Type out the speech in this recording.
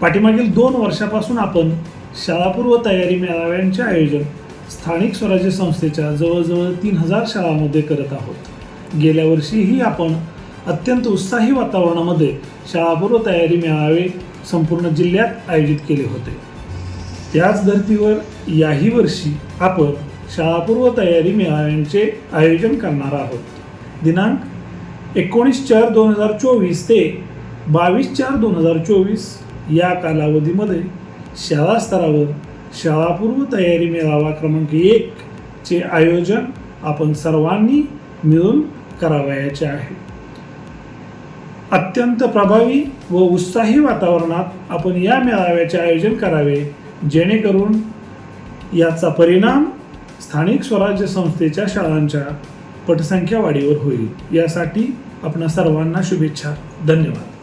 पाठीमागील दोन वर्षापासून आपण शाळापूर्व तयारी मेळाव्यांचे आयोजन स्थानिक स्वराज्य संस्थेच्या जवळजवळ तीन हजार शाळांमध्ये करत आहोत. गेल्या वर्षीही आपण अत्यंत उत्साही वातावरणामध्ये शाळापूर्व तयारी मेळावे संपूर्ण जिल्ह्यात आयोजित केले होते. त्याच धर्तीवर याही वर्षी आपण शाळापूर्व तयारी मेळाव्यांचे आयोजन करणार आहोत. दिनांक एकोणीस चार दोन हजार चोवीस ते बावीस चार दोन हजार चोवीस या कालावधीमध्ये शाळा स्तरावर शाळापूर्व तयारी मेळावा क्रमांक एक चे आयोजन आपण सर्वांनी मिळून करावयाचे आहे. अत्यंत प्रभावी व उत्साही वातावरणात आपण या मेळाव्याचे आयोजन करावे जेणेकरून याचा परिणाम स्थानिक स्वराज्य संस्थेच्या शाळांच्या पटसंख्या वाढीवर होईल. यासाठी आपणा सर्वांना शुभेच्छा. धन्यवाद.